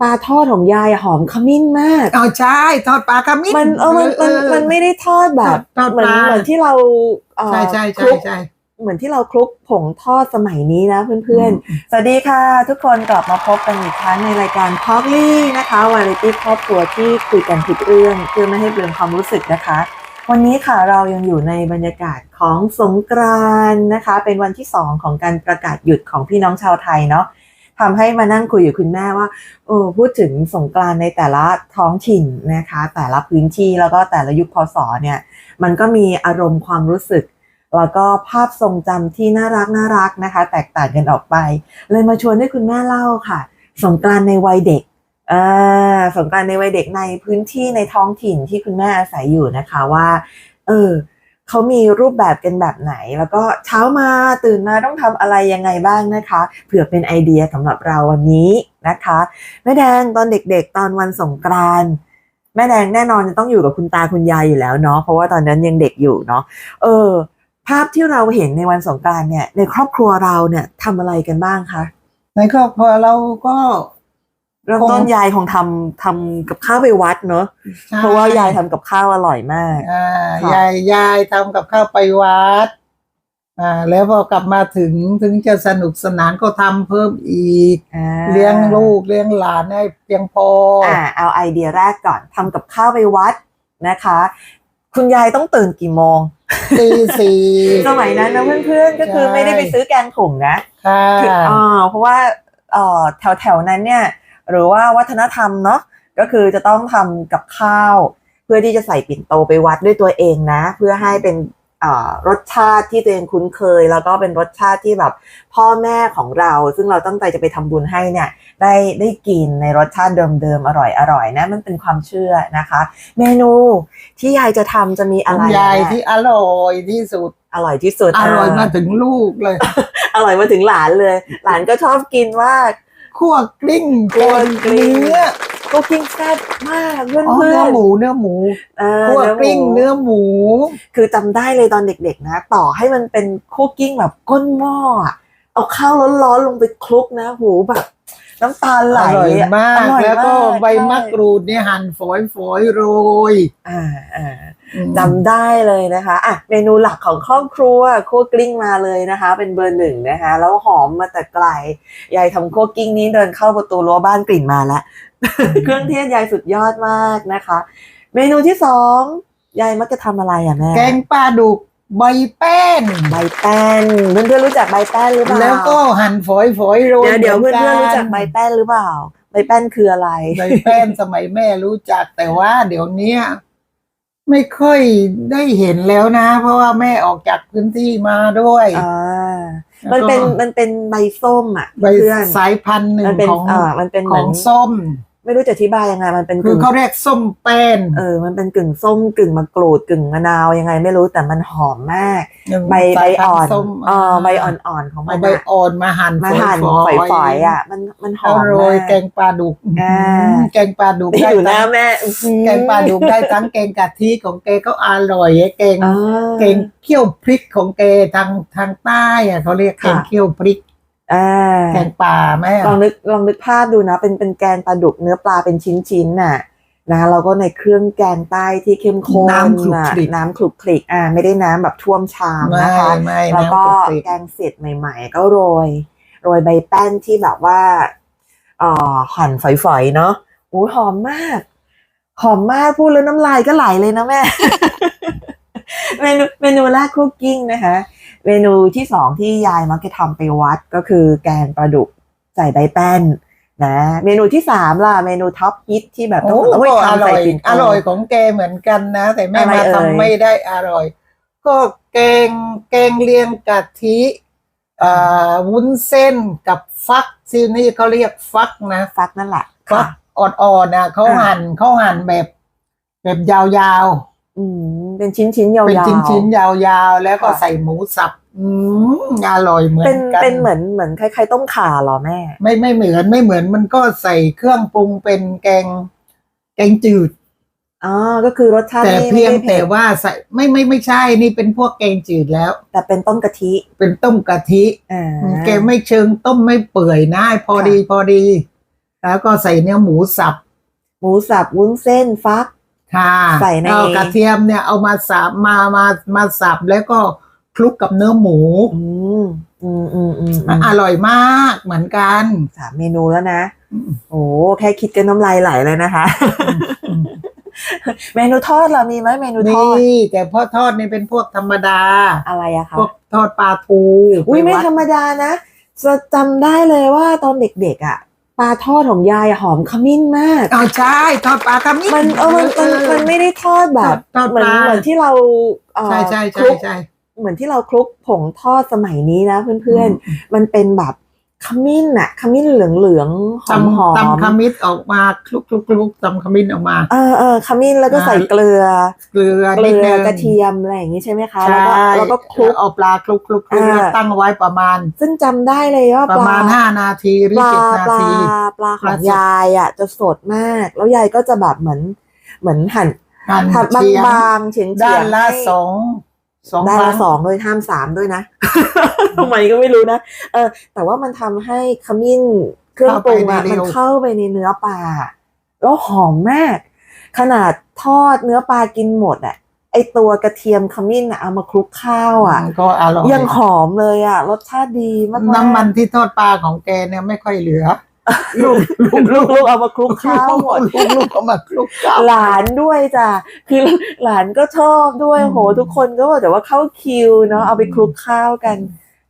ปลาทอดของยายอะหอมขมิ้นมาก อ๋อใช่ทอดปลาขมิ้นมันเออมันมันมันไม่ได้ทอดแบบทอดเหมือนปลา เหมือนที่เราเอ่อใช่ใช่คใช่ลุกใช่ เหมือนที่เราคลุกผงทอดสมัยนี้นะเพื่อนๆ สวัสดีค่ะ ทุกคนกลับมาพบกันอีกครั้งในรายการพอกลี่นะคะวาไรตี้ครอบครัวที่คุยกันทุกเรื่องเพื่อไม่ให้เปลืองความรู้สึกนะคะ วันนี้ค่ะเรายังอยู่ในบรรยากาศของสงกรานต์นะคะ เป็นวันที่2ของการประกาศหยุดของพี่น้องชาวไทยเนาะ ทำให้มานั่งคุยกับคุณแม่ว่าเออพูดถึงสงกรานต์ในแต่ละท้องถิ่นนะคะ แต่ละพื้นที่แล้วก็แต่ละยุคพศเนี่ยมันก็มีอารมณ์ความรู้สึก แล้วก็ภาพทรงจำที่น่ารักน่ารักนะคะ แตกต่างกันออกไป เลยมาชวนให้คุณแม่เล่าค่ะ สงกรานต์ในวัยเด็กอ่าสงกรานต์ในวัยเด็กในพื้นที่ในท้องถิ่นที่คุณแม่อาศัยอยู่นะคะว่า เออ เขามีรูปแบบกันแบบไหน แล้วก็เช้ามาตื่นมาต้องทำอะไรยังไงบ้างนะคะ เผื่อเป็นไอเดียสำหรับเราวันนี้นะคะแม่แดงตอนเด็กๆ ตอนวันสงกรานต์แม่แดงแน่นอนจะต้องอยู่กับคุณตาคุณยายอยู่แล้วเนาะเพราะว่าตอนนั้นยังเด็กอยู่เนาะเออ ภาพที่เราเห็นในวันสงกรานต์เนี่ยในครอบครัวเราเนี่ยทำอะไรกันบ้างคะในครอบครัวเราก็ เริ่มต้นคงยายคงทำทำกับข้าวไปวัดเนาะใช่เพราะว่ายายทำกับข้าวอร่อยมาก อ่าค่ะ ยายยายทำกับข้าวไปวัด อ่า แล้วพอกลับมาถึงถึงจะสนุกสนานก็ทำเพิ่มอีก อ่าเลี้ยงลูกเลี้ยงหลานให้เพียงพอออ่าเอาไอเดียแรกก่อนทำกับข้าวไปวัดนะคะ คุณยายต้องตื่นกี่โมง ตีสี่ สมัยนั้นนะเพื่อนๆก็คือใช่ ไม่ได้ไปซื้อแกงถุงนะ ค่ะ คืออ่าเพราะว่าเอ่อแถวแถวๆนั้นเนี่ย หรือว่าวัฒนธรรมเนาะก็คือจะต้องทำกับข้าว เพื่อที่จะใส่ปิ่นโตไปวัดด้วยตัวเองนะ เพื่อให้เป็นเอ่อรสชาติที่ตัวเองคุ้นเคย แล้วก็เป็นรสชาติที่แบบพ่อแม่ของเรา ซึ่งเราตั้งใจจะไปทำบุญให้เนี่ยได้ได้กินในรสชาติเดิมๆอร่อยๆนะมันเป็นความเชื่อนะคะ เมนูที่ยายจะทำจะมีขอะองไรยายนะที่อร่อยที่สุดอร่อยที่สุดอร่อยมาถึงลูกเลย อร่อยมาถึงหลานเลย หลานก็ชอบกินมาก คั่วกลิ้งคั่วกลิ้ง เนื้อก็กิ้งแซ่บมากเพื่อนอ๋อเพื่อเนื้อนหมูเนื้อหมูเออคั่วเนื้อกลิ้งหมูเนื้อหมู คือจำได้เลยตอนเด็กๆนะ ต่อให้มันเป็นคุกกิ้งแบบก้นหม้ออะเอาข้าวร้อนๆลงไปคลุกนะหูแบบ น้ำตาไหลอร่อยมากอร่อยแล้วก็มากใบมะกรูดเนี่ยหั่นฝอยฝอยๆโรยอ่าอ่าอืมจำได้เลยนะคะอะเมนูหลักของครอบครัวคั่วกลิ้งมาเลยนะคะ เป็นเบอร์หนึ่งนะคะ แล้วหอมมาแต่ไกลยายทำคั่วกลิ้งนี้เดินเข้าประตูรั้วบ้านกลิ่นมาแล้วเครื่องเทศยายสุดยอดมากนะคะ เมนูที่สองยายมักจะทำอะไรอะแม่แกงปลาดุก ใบแป้น ใบแป้นเพื่อนเพื่อนๆรู้จักใบแป้นหรือเปล่าแล้วก็หั่นฝอยฝอยๆโรยเดี๋ยวเดี๋ยวหเพื่มือนเพื่อนๆรู้จักใบแป้นหรือเปล่า ใบแป้นคืออะไร ใบแป้นสมัยแม่รู้จักแต่ว่า เดี๋ยวเนี้ยไม่ค่อยได้เห็นแล้วนะ เพราะว่าแม่ออกจากพื้นที่มาด้วยอ่า มันเป็นมันเป็นใบส้มอะใบเพื่อนสายพันธุ์หนึ่งมันเป็นของอ่ามันเป็นเหขมืออนงส้ม ไม่รู้จะอธิบายยังไง มันเป็นคืกึ่องเขาเรียกส้มแป้นเออ มันเป็นกึ่งส้มกึ่งมะกรูดกึ่งมะนาวยังไง ไม่รู้แต่มันหอมมาก ใบใบสายพันอ่อธุ์นส้มเออใบอ่อนๆของมัเอานใบอะอ่อนมาหั่นมาหั่นฝอยๆอะ มันมันหอมโรมายกแกงปลาดุกอ่าอืมแกงปลาดุกได้ได้อยู่หน้าทั้งแม่อื้อหือแกงปลาดุกได้ทั้งแกงกะทิของแกก็อร่อยแกงอ่าแกงเคี่ยวพริกของแกทางทางใต้อะเขาเรียกแกงค่ะเคี่ยวพริก อ่าแกงป่าแม่ลองนึกลองนึกภาพดูนะ เป็นเป็นแกงปลาดุกเนื้อปลาเป็นชิ้นๆน่ะนะแล้วก็ในเครื่องแกงใต้ที่เข้มข้นน้ำคลุกน่ะคลิกน้ำคลุกคลิกอ่าไม่ได้น้ำแบบท่วมชามไม่นะคะไม่แล้วก็น้ำคลุกคลิกแกงเสร็จใหม่ ๆ ก็โรย โรยใบแป้นที่แบบว่าเอ่อหั่นฝอยๆเนาะอู้หอมมาก หอมมากพูดแล้วน้ำลายก็ไหลเลยนะแม่ เมนูเมนูแรกคุกกิ้งนะคะ เมนูที่สองที่ยายมักจะทำไปวัดก็คือแกงปลาดุกใส่ใบแป้นนะเมนูที่สามล่ะเมนูท็อปฮิตที่แบบต้โอ้องเอาไว้ก็อทำร่ใส่อยปิ่นโตอร่อยของแกเหมือนกันนะ แต่แม่อะไรมาเอ่ยทำไม่ได้อร่อย ก็แกงแกงเลียงกะทิอ่าวุ้นเส้นกับฟักซีนี่เขาเรียกฟักนะ ฟักนั่นแหละฟัค่ะกอ่อนๆนะเขาอ่าหั่นเขาหั่นแบบ แบบยาว อืมเป็นชิ้นชิ้นๆยาวๆๆเป็นชิ้นๆยาวๆ แล้วก็ค่ะใส่หมูสับ อืมอร่อยเหมือนเป็นกัน เป็นเหมือนเหมือนคล้ายๆต้มข่าเหรอแม่ ไม่ไม่เหมือนไม่เหมือนมันก็ใส่เครื่องปรุงเป็นแกง แกงจืดอ๋อก็คือรสชาติแต่ไม่เพียงไม่ได้แต่เผ็ดว่าใส่ไม่ไม่ไม่ใช่นี่เป็นพวกแกงจืดแล้ว แต่เป็นต้มกะทิ เป็นต้มกะทิอ่าแกไม่เชิงต้มไม่เปื่อยนะพอดีพอดีกแล้วก็ใส่เนื้อหมูสับ หมูสับวุ้นเส้นฟัก ค่ะใส่ในเอากระเทียมเนี่ยเอามาสับมามามาสับแล้วก็คลุกกับเนื้อหมูอืมอืมอืมอืมอืมอร่อยมากเหมือนกันสามเมนูแล้วนะอืมโอ้แค่คิดก็น้ำลายไหลเลยนะคะ เมนูทอดเรามีไหมเมนูทอดนี่แต่พอทอดนี่เป็นพวกธรรมดา อะไรอะคะพวกทอดปลาทู อุ้ยไม่ปวัดธรรมดานะจะจำได้เลยว่าตอนเด็กๆอะ ปลาทอดของยายอะหอมขมิ้นมาก อ๋อใช่ทอดปลาขมิ้นมันเออมันมันมันไม่ได้ทอดแบบทอดเหมือนปลาเหมือนที่เราเอ่อใช่ใช่คใช่ลุกใช่ เหมือนที่เราคลุกผงทอดสมัยนี้นะเพื่อนๆ มันเป็นแบบ ขมิ้นอะขมิ้นเหลืองๆหอมหอตำมตำขมิ้นออกมาคลุกคลุกคลุกตำขมิ้นออกมา เออเออขมิ้นแล้วก็ใส่อ่าเกลือ เกลือเกนิลืดอนึงกระเทียมอะไรอย่างนี้ใช่ไหมคะใช่แล้วก็แล้วก็คลุกเอาปลาคลุกคลุกคลุกอ่าแล้วตั้งเอาไว้ประมาณ ซึ่งจำได้เลยว่าปประมาณห้านาทีหรือปลาเจ็ดนาปลาทีปลาขปอลางสดยายอะจะสดมาก แล้วยายก็จะแบบเหมือนเหมือนหั่นหั่นหั่นเฉียงบางๆเฉียงๆด้านละให้สอง สองด้านครั้ละงสองโดยห้ามสามด้วยนะทำไมก็ไม่รู้นะเออ แต่ว่ามันทำให้ขมิ้นเครื่องปรุงอะมันเข้าไปในเนื้อปลาแล้วหอมมาก ขนาดทอดเนื้อปลากินหมดอะไอตัวกระเทียมขมิ้นอะเอามาคลุกข้าวอะก็อร่อยยังหอมเลยอะรสชาติดีมากๆน้ำมันที่ทอดปลาของแกเนี่ยไม่ค่อยเหลือ ลูกลูกลูกลูกเอามาคลุกข้าวหมดลูกลูกเอามาคลุกข้าวหลานด้วยจ้ะคือหลานก็ชอบด้วยอืมโห ทุกคนก็บอกแต่ว่าเข้าคิวเนาะเอาไปคลุกข้าวกัน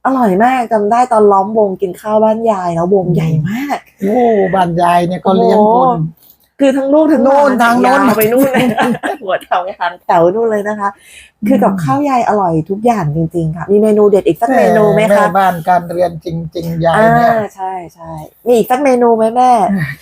อร่อยมากจำได้ตอนล้อมวงกินข้าวบ้านยายแล้ววงใหญ่มากโอ้บานยายเนี่ยก็เลี้ยงคน คือทั้งลูกทั้งหลโน่นทางโน้นยาวไปนู่นเลยหัวแถวทางแถวนู่นเลยนะคะ คือกับข้าวยายอร่อยทุกอย่างจริง ๆ ค่ะ มีเมนูเด็ดอีกสักเมนูไหมแม่คะบ้านการเรียนจริง ๆ ยายอ่าเนี่ยใช่ใช่มีอีกสักเมนูไหมแม่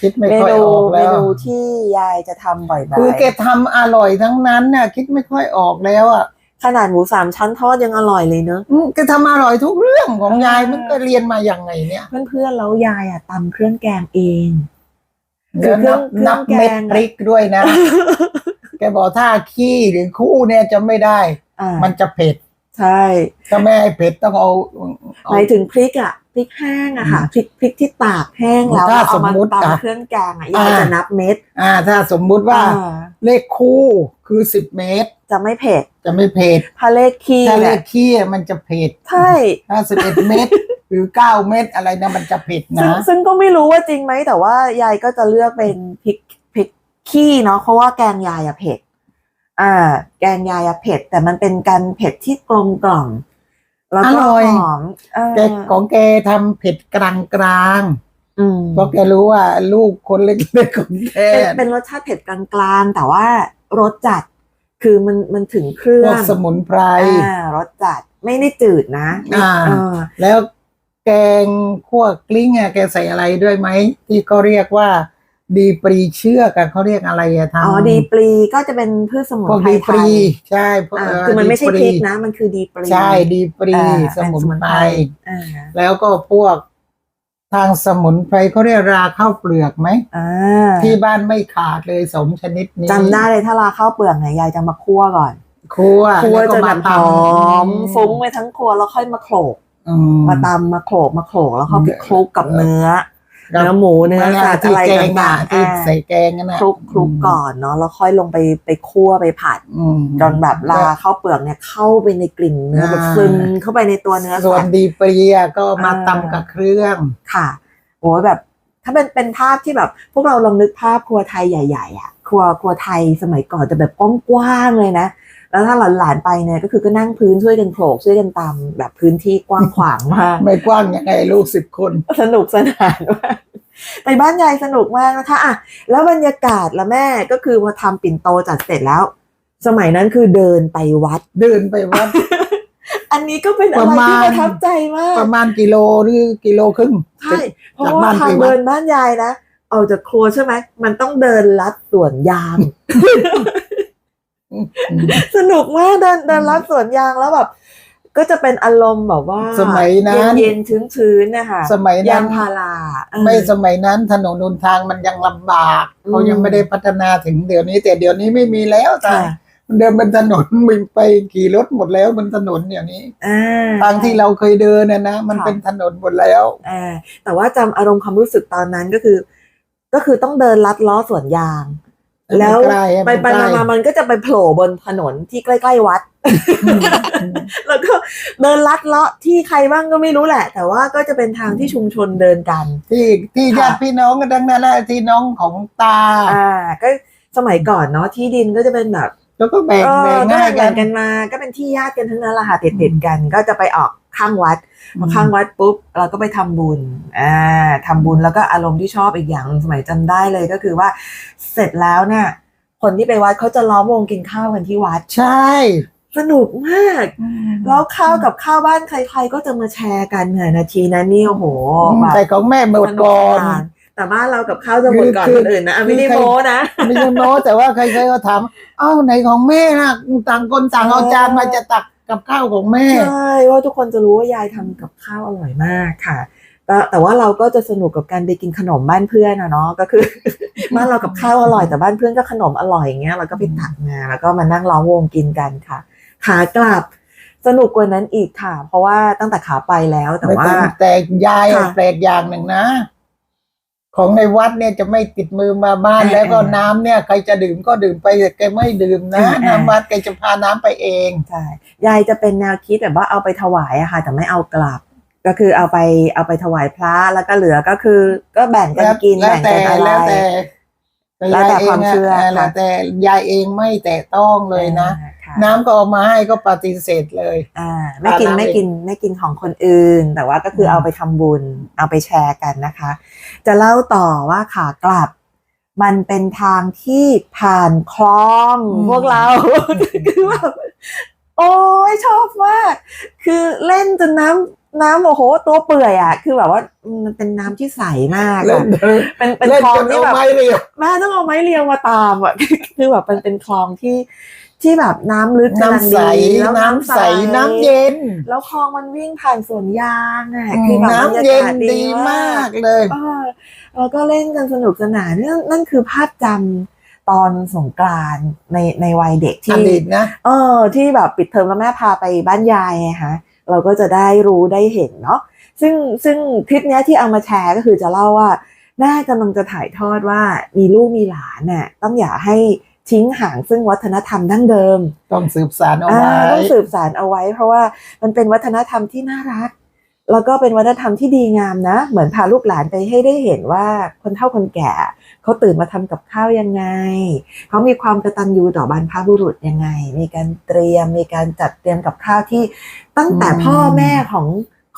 คิดไม่เมค่อยนูออกเมแล้วนูที่ยายจะทำบ่อยๆคือแกทำอร่อยทั้งนั้นเนี่ยคิดไม่ค่อยออกแล้วอะขนาดหมูสามชั้นทอดยังอร่อยเลยเนอะอืมแกทำอร่อยทุกเรื่องของอ่ายยายมันก็เรียนมาอย่างไงเนี่ย เพื่อนๆแล้วยายอะตำเครื่องแกงเองเดี๋ยวเครื่นัองบเครื่องนับเม็ดแกงอะพริกด้วยนะ แกบอกถ้าขี้หรือคู่เนี่ยจะไม่ได้อ่ามันจะเผ็ด ใช่ถ้าไม่ให้เผ็ดต้องเอาเอาหมายถึงพริกอะพริกแห้งอะค่ะพริกพริกที่ตากแห้งแล้วถ้าเอามาสมมุติอะตำเครื่องแกงอะยายอ่าจะนับเม็ด อ่า ถ้าสมมุติว่าอ่าเลขคู่คือสิบเมตร จะไม่เผ็ด จะไม่เผ็ดถ้าเลขคี่ถ้าเลเนี่ยขขี้มันจะเผ็ด ใช่ ถ้าสิบเอ็ดเมตรห รือเก้าเมตรอะไรนะมันจะเผ็ดซึ่งนะ ซึ่งก็ไม่รู้ว่าจริงไหมแต่ว่ายายก็จะเลือกเป็นพริกพริกขี้เนาะเพราะว่าแกงยายอะเผ็ดอ่า แกงยายอะเผ็ดแต่มันเป็นการเผ็ดที่กลมกล่อมแล้วก็อร่อย หอมเออแกของแกทำเผ็ดกลางกลางอืม ๆเพราะแกรู้ว่าลูกคนเล็กๆของแกเป็นเป็นรสชาติเผ็ดกลางๆ แต่ว่ารสจัดคือมันมันถึงเครื่พอวกงสมุนไพร อ่ารสจัดไม่ได้จืดนะอ่า เออแล้ว แกงขั่วกลิ้งอะแกใส่อะไรด้วยไหมที่เขาเรียกว่า ดีปรีเชื่อกอะเขาเรียกอะไรอะทำอ๋อดีปรีก็จะเป็นพืชสมุนพวกไพรดีไทปรียใช่พวกอ่าเคือมันไม่ใช่ดีพริกนะ มันคือดีปรีใช่ดีปรี อ่าสมุนไพรอ่าแล้วก็พวกทางสมุนไพรเขาเรียกราข้าวเปลือกไหม อ่าที่บ้านไม่ขาดเลยสมชนิดนี้จำได้เลยถ้าราข้าวเปลือกเนี่ยยายจะมาคั่วก่อนคั่วคั่วแล้วจก็นแบมาบตหอมำฟุ้งไปทั้งครัวแล้วค่อยมาโขลกอื มมาตำมาโขลกมาโขลกแล้วเข้าไปคลุกกับเนื้อครับเนื้อหมูเนื้อนั่นแหสัละตว์ที่อะไรแกงต่าอะงๆที่อ่าใส่แกงนั่นนะคลุกคลุกก่อนเนาะแล้วค่อยลงไปไปคั่วไปผัดอืมจนแบบลาข้าวเปลือกเนี่ยเข้าไปในกลิ่นเนื้ออ่าแบบซึมเข้าไปในตัวเนื้อส่วสันตว์ดีปรีอะก็มาอ่าตำกับเครื่องค่ะโอ้ยแบบ ถ้าเป็นเป็นภาพที่แบบ พวกเราลองนึกภาพครัวไทยใหญ่ ๆ อะ ครัวครัวไทยสมัยก่อนจะแบบกว้างๆเลยนะ แล้วถ้าหลานๆไปเนี่ยก็คือก็นั่งพื้นช่วยกันโขลกช่วยกันตำแบบพื้นที่กว้างขวางมากไม่กว้างยังไงลูกสิบคน สนุกสนานมากไปบ้านยายสนุกมากนะคะอะแล้วบรรยากาศละแม่ก็คือพอทำปิ่นโตจัดเสร็จแล้ว สมัยนั้นคือเดินไปวัด เดินไปวัด อันนี้ก็เป็นอะไรประมาณที่ประทับใจมาก ประมาณกิโลหรือกิโลครึ่งใช่เพราะจากว่าบ้านไปทางวัดเดินบ้านยายนะออกจากครัวใช่ไหมมันต้องเดินลัดสวนยางอืม สนุกมากเดินเดินลัดสวนยางแล้วแบบก็จะเป็นอารมณ์แบบว่าสมัยนั้นเย็นๆชื้นๆนะคะสมัยนั้ยานงพาราเออไม่สมัยนั้นถนนหนทางมันยังลำบากอืมเขายังไม่ได้พัฒนาถึงเดี๋ยวนี้ แต่เดี๋ยวนี้ไม่มีแล้วแต่ค่ะมันเดินบนถนนมันไปขี่รถหมดแล้วบนถนนเดี๋ยวนี้อ่าทางที่เราเคยเดินนะนะมันค่ะเป็นถนนหมดแล้วอ่าแต่ว่าจำอารมณ์ความรู้สึกตอนนั้นก็คือ ก็คือต้องเดินลัดล้อสวนยาง แล้วมันใกล้ไปไปนใกล้มามามันก็จะไปโผล่บนถนนที่ใกล้ๆวัดอืมอืมแล้วก็เดินลัดเลาะที่ใครบ้างก็ไม่รู้แหละ แต่ว่าก็จะเป็นทางที่ชุมชนเดินกัน ที่ที่ค่ะญาติพี่น้องกันทั้งนั้นแหละที่น้องของตา อ่า ก็สมัยก่อนเนาะที่ดินก็จะเป็นแบบ แล้วก็แบ่งเออแบ่งก็ง่ายแบ่กังนกันมา ก็เป็นที่ญาติกันทั้งนั้นแหละค่ะติดติดๆกันก็จะไปออก ข้างวัดพอข้างวัดปุ๊บเราก็ไปทำบุญอ่าทำบุญแล้วก็อารมณ์ที่ชอบอีกอย่างหนึ่งสมัยจำได้เลยก็คือว่าเสร็จแล้วเนี่ยคนที่ไปวัดเขาจะล้อมวงกินข้าวกันที่วัดใช่ สนุกมาก แล้วข้าวกับข้าวบ้านใครๆก็จะมาแชร์กันเนี่ยนาทีนั้นนี่โอ้โหแบบแต่ของแม่หมดก่อนสกสานแต่บ้านเรากับข้าวจะหมดก่อนคือคนอื่นนะอะไม่ได้คือใครโม้นะไม่ใช่โน้แต่ว่าใครๆก็ถามเอ้าไหนของแม่ล่ะต่างคนต่างเอาจานมาจะตัก กับข้าวของแม่ ใช่ว่าทุกคนจะรู้ว่ายายทำกับข้าวอร่อยมากค่ะ แต่แต่ว่าเราก็จะสนุกกับการไปกินขนมบ้านเพื่อนอะเนาะก็คือ บ้านเรากับข้าวอร่อยแต่บ้านเพื่อนก็ขนมอร่อยอย่างเงี้ยเราก็ไปตักมาแล้วก็มานั่งล้อมวงกินกันค่ะ ขากลับสนุกกว่านั้นอีกค่ะ เพราะว่าตั้งแต่ขาไปแล้วแต่ว่าแต่ยายค่ะ แปลกอย่างหนึ่งนะ ของในวัดเนี่ยจะไม่ติดมือมาบ้านอ่าแล้วก็อ่าน้ำเนี่ยใครจะดื่มก็ดื่มไปแต่แกไม่ดื่มนะอ่าอ่าน้ำวัดแกจะพาน้ำไปเองใช่ยายจะเป็นแนวคิดแบบว่าเอาไปถวายอะค่ะ แต่ไม่เอากลับ ก็คือเอาไปเอาไปถวายพระแล้วก็เหลือก็คือ ก็แบ่งกันกินแล้วแบ่งแต่กันอะไรแล้วแต่แล้วแต่ความยยงะเชื่อแล้วค่ะแต่ยายเองไม่แตะต้องเลยนะอ่าค่ะ น้ำก็เอามาให้ก็ปฏิเสธเลยอ่าไม่กินอ่าไม่กินไม่กินของคนอื่น แต่ว่าก็คืออมเอาไปทำบุญ เอาไปแชร์กันนะคะ จะเล่าต่อว่าขากลับ มันเป็นทางที่ผ่านคลองพวกเราคือแบบโอ้ยชอบมาก คือเล่นจนน้ำน้ำโอ้โหตัวเปื่อยอะ คือแบบว่ามันเป็นน้ำที่ใสมากเล่อะนเป็นเป็นเล่นคลองจนที่เอาแบบไม้เรียวแม่ต้องเอาไม้เรียวมาตามอะคือแบบมันเป็นคลองที่ ที่แบบน้ำลึกกำลังน้ำใสแล้วน้ำใสน้ำเย็น แล้วคลองมันวิ่งผ่านสวนยางอะคือแบบบรรน้ำยาเย็นกาศดีมากเลยเออแล้วก็เล่นกันสนุกสนานนั่นนั่นคือภาพจำตอนสงกรานต์ในในวัยเด็กอที่ ดีตนะ เออที่แบบปิดเทอมแล้วแม่พาไปบ้านยายไงคะเราก็จะได้รู้ได้เห็นเนาะซึ่งซึ่งคลิปเนี้ยที่เอามาแชร์ก็คือจะเล่าว่า แม่กำลังจะถ่ายทอดว่ามีลูกมีหลานน่ะต้องอย่าให้ ทิ้งห่างซึ่งวัฒนธรรมดั้งเดิม ต้องสืบสารเอาอ่าไว้ต้องสืบสารเอาไว้ เพราะว่ามันเป็นวัฒนธรรมที่น่ารัก แล้วก็เป็นวัฒนธรรมที่ดีงามนะ เหมือนพาลูกหลานไปให้ได้เห็นว่าคนเฒ่าคนแก่เขาตื่นมาทำกับข้าวยังไง เขามีความกตัญญูต่อบรรพบุรุษยังไง มีการเตรียม มีการจัดเตรียมกับข้าวที่ตั้งแต่อืมพ่อแม่ของ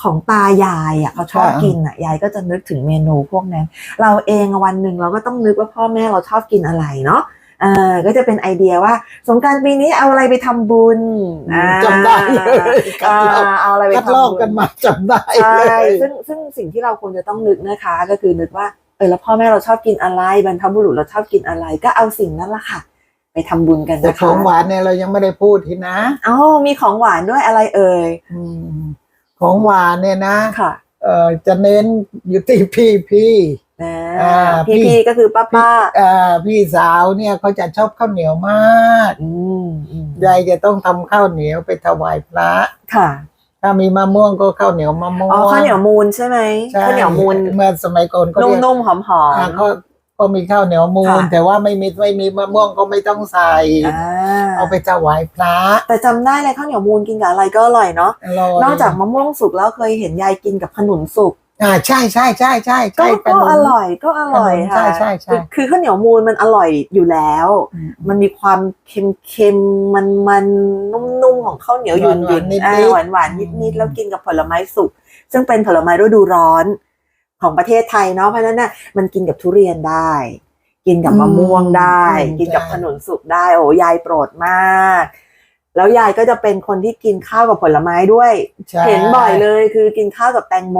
ของตายายอะเขาชอบค่ะกินอะยายก็จะนึกถึงเมนูพวกนั้น เราเองอะวันหนึ่งเราก็ต้องนึกว่าพ่อแม่เราชอบกินอะไรเนาะเออก็จะเป็นไอเดียว่า สงกรารปีนี้เอาอะไรไปทำบุญอ่าจำได้เลยคัดอ่าลอกเอาอะไรไปคัดทำลบุอกญกันมาจำได้ใช่เลยซึ่งซึ่งสิ่งที่เราควรจะต้องนึกนะคะ ก็คือนึกว่าเออแล้วพ่อแม่เราชอบกินอะไรบรรพบุรุษเราชอบกินอะไร ก็เอาสิ่งนั้นละค่ะ ไปทำบุญกันแต่นะขคะองหวานเนี่ยเรายังไม่ได้พูดทีนะอ๋อมีของหวานด้วยอะไรเอ่ยอืมของหวานเนี่ยนะค่ะ เอ่อจะเน้นอยู่ที่พี่พี่นะ อ่าพี่พี่พี่ก็คือป้าป้าเอ่อพี่สาวเนี่ยเขาจะชอบข้าวเหนียวมากอืมอืมยายจะต้องทำข้าวเหนียวไปถวายพระค่ะ ถ้ามีมะม่วงก็ข้าวเหนียวมะม่วงอ๋อข้าวเหนียวมูลใช่ไหมใช่ข้าวเหนียวมูลเมื่อสมัยก่อนก็เรียกนุ่มๆหอมอ่าๆก็ก็มีข้าวเหนียวมูลค่ะแต่ว่าไม่มีไม่มีมะม่วงก็ไม่ต้องใส่อ่าเอาไปถวายพระ แต่จำได้เลยข้าวเหนียวมูลกินกับอะไรก็อร่อยเนาะอร่อยนอกจากมะม่วงสุกแล้วเคยเห็นยายกินกับขนุนสุก อ่าใช่ใช่ใช่ใช่ก็ใช่ก็ขนมอร่อยก็อร่อยขนมค่ะใช่ใช่ใช่คือคือข้าวเหนียวมูลมันอร่อยอยู่แล้ว อืมมันมีความเค็มเค็มมันมันนุ่มๆของข้าวเหนียวหยุ่นหหยุ่วานนๆนิดๆอ่าหวานหวานอืมนิดๆแล้วกินกับผลไม้สุกซึ่งเป็นผลไม้ฤดูร้อนของประเทศไทยเนาะเพราะฉะนั้นน่ะมันกินกับทุเรียนได้ กินกับมะม่วงได้ อืมกินกับใช่ขนุนสุกได้โอ้ยายโปรดมาก แล้วยายก็จะเป็นคนที่กินข้าวกับผลไม้ด้วย ใช่เห็นบ่อยเลยคือกินข้าวกับแตงโม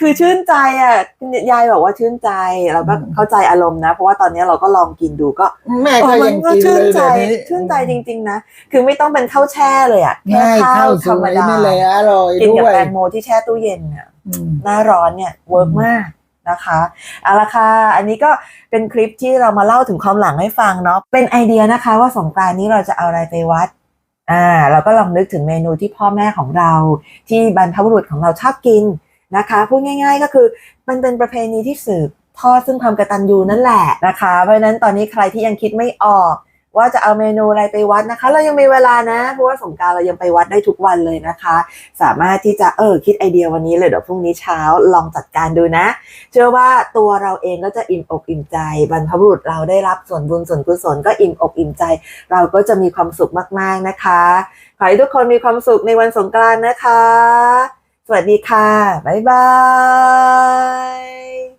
คือชื่นใจอะยายบอกว่าชื่นใจเราก็เข้าใจอารมณ์นะ เพราะว่าตอนนี้เราก็ลองกินดูก็แม่เอก็อมัยังก็กินชื่เลนยใจ เดี๋ยวนี้ชื่นใจจริง ๆ นะ คือไม่ต้องเป็นข้าวแช่เลยอะแค่ง่ายข้าข้าววสธรรมวยดา นี่แหละอร่อยกินด้กับวยแตงโมที่แช่ตู้เย็นเนี่ยอืมหน้าร้อนเนี่ยเวิร์กมาก นะคะเอาละค่ะอันนี้ก็เป็นคลิปที่เรามาเล่าถึงความหลังให้ฟังเนาะเป็นไอเดียนะคะ ว่าสงกรานนี้เราจะเอาอะไรไปวัดอ่าเราก็ลองนึกถึงเมนูที่พ่อแม่ของเรา ที่บรรพบุรุษของเราชอบกินนะคะพูดง่าย ๆ ก็คือมันเป็นประเพณีที่สืบทอดซึ่งความกะตัญญูนั่นแหละนะคะ เพราะฉะนั้นตอนนี้ใครที่ยังคิดไม่ออก ว่าจะเอาเมนูอะไรไปวัดนะคะ เรายังมีเวลานะ เพราะว่าสงการเรายังไปวัดได้ทุกวันเลยนะคะ สามารถที่จะเออคิดไอเดียวันนี้เลยเดี๋ยวพรุ่งนี้เช้าลองจัดการดูนะ เชื่อว่าตัวเราเองก็จะอิ่มอกอิ่มใจ บรรพบุรุษเราได้รับส่วนบุญส่วนกุศลก็อิ่มอกอิ่มใจ เราก็จะมีความสุขมากๆนะคะขอให้ทุกคนมีความสุขในวันสงกรานต์นะคะ สวัสดีค่ะบ๊ายบาย